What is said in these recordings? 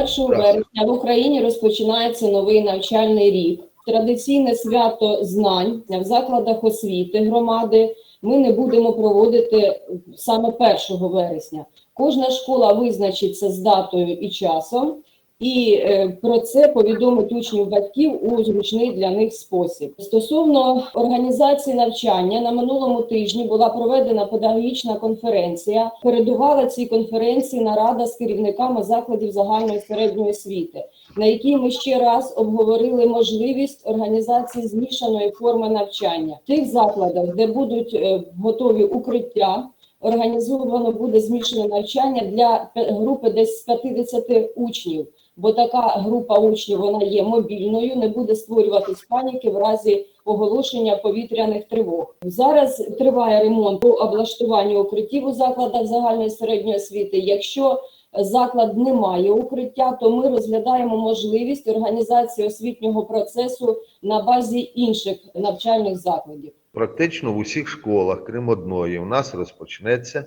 1 вересня в Україні розпочинається новий навчальний рік. Традиційне свято знань в закладах освіти громади ми не будемо проводити саме 1 вересня. Кожна школа визначиться з датою і часом, і е, про це повідомить учнів батьків у зручний для них спосіб. Стосовно організації навчання на минулому тижні була проведена педагогічна конференція. Передувала цій конференції нарада з керівниками закладів загальної середньої освіти, на якій ми ще раз обговорили можливість організації змішаної форми навчання в тих закладах, де будуть е, готові укриття. Організовано буде змішане навчання для групи десь з 50 учнів, бо така група учнів вона є мобільною, не буде створюватись паніки в разі оголошення повітряних тривог. Зараз триває ремонт по облаштуванню укриттів у закладах загальної середньої освіти. Якщо заклад не має укриття, то ми розглядаємо можливість організації освітнього процесу на базі інших навчальних закладів. Практично в усіх школах, крім одної, у нас розпочнеться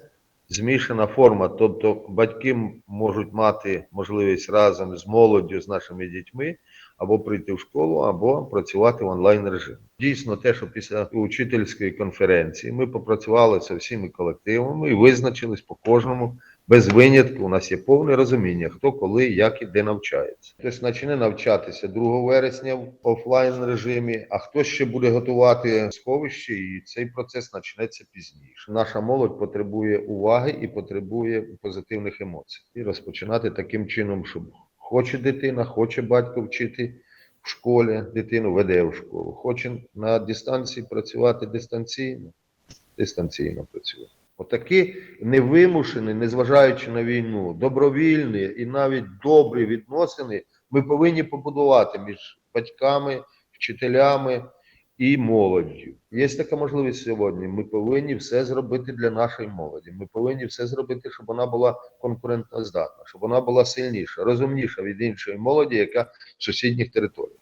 змішана форма. Тобто батьки можуть мати можливість разом з молоддю, з нашими дітьми, або прийти в школу, або працювати в онлайн режимі. Дійсно, те, що після учительської конференції ми попрацювали з всіми колективами і визначились по кожному. Без винятку у нас є повне розуміння, хто коли, як і де навчається. Хтось почне навчатися 2 вересня в офлайн режимі, а хтось ще буде готувати сховище, і цей процес почнеться пізніше. Наша молодь потребує уваги і потребує позитивних емоцій. І розпочинати таким чином, щоб хоче дитина, хоче батько вчити в школі, дитину веде в школу. Хоче на дистанції працювати дистанційно, дистанційно працює. Отакі невимушені, незважаючи на війну, добровільні і навіть добрі відносини ми повинні побудувати між батьками, вчителями і молоддю. Є така можливість сьогодні. Ми повинні все зробити для нашої молоді. Ми повинні все зробити, щоб вона була конкурентоздатна, щоб вона була сильніша, розумніша від іншої молоді, яка з сусідніх територій.